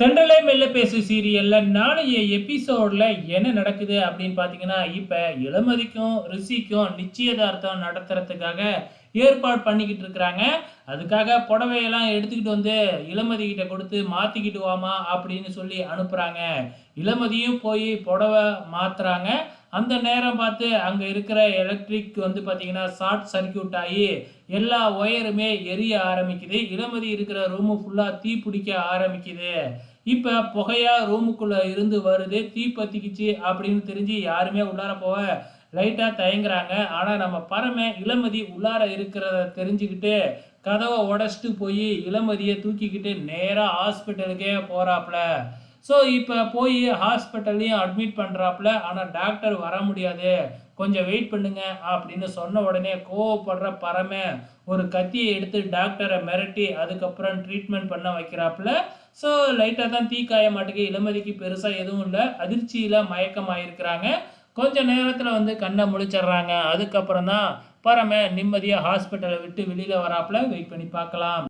தென்றலே மெல்ல பேசு சீரியல்ல நாளைய எபிசோட்ல என்ன நடக்குது அப்படின்னு பார்த்தீங்கன்னா இப்போ இளமதிக்கும் ரிஷிக்கும் நிச்சயதார்த்தம் நடத்துறதுக்காக ஏற்பாடு பண்ணிக்கிட்டு இருக்கிறாங்க. அதுக்காக புடவையெல்லாம் எடுத்துக்கிட்டு வந்து இளமதி கிட்ட கொடுத்து மாற்றிக்கிட்டு வாமா அப்படின்னு சொல்லி அனுப்புகிறாங்க இளமதியும் போய் புடவை மாற்றுறாங்க அந்த நேரம் பார்த்து அங்கே இருக்கிற எலக்ட்ரிக் வந்து பார்த்தீங்கன்னா ஷார்ட் சர்க்கியூட் ஆகி எல்லா ஒயருமே எரிய ஆரம்பிக்குது. இளமதி இருக்கிற ரூமு ஃபுல்லாக தீ பிடிக்க ஆரம்பிக்குது. இப்போ புகையா ரூமுக்குள்ளே இருந்து வருது. தீ பத்திக்கிச்சு அப்படின்னு தெரிஞ்சு யாருமே உள்ளார போக லைட்டாக தயங்குறாங்க. ஆனால் நம்ம பறமை இளமதி உள்ளார இருக்கிறத தெரிஞ்சுக்கிட்டு கதவை உடச்சிட்டு போய் இளமதியை தூக்கிக்கிட்டு நேராக ஹாஸ்பிட்டலுக்கே போகிறாப்புல ஸோ இப்போ போய் ஹாஸ்பிட்டல்லையும் அட்மிட் பண்ணுறாப்புல ஆனால் டாக்டர் வர முடியாது. கொஞ்சம் வெயிட் பண்ணுங்க அப்படின்னு சொன்ன உடனே கோவப்படுற பறமை ஒரு கத்தியை எடுத்து டாக்டரை மிரட்டி அதுக்கப்புறம் ட்ரீட்மெண்ட் பண்ண வைக்கிறாப்புல. ஸோ லைட்டாக தான் தீக்காய மாட்டுக்கு இளமதிக்கு பெருசாக எதுவும் இல்லை. அதிர்ச்சியில் மயக்கமாயிருக்கிறாங்க. கொஞ்ச நேரத்தில் வந்து கண்ணை முழிச்சிடுறாங்க. அதுக்கப்புறம் தான் பறமை நிம்மதியாக ஹாஸ்பிட்டலை விட்டு வெளியில் வராப்புல வெயிட் பண்ணி பார்க்கலாம்.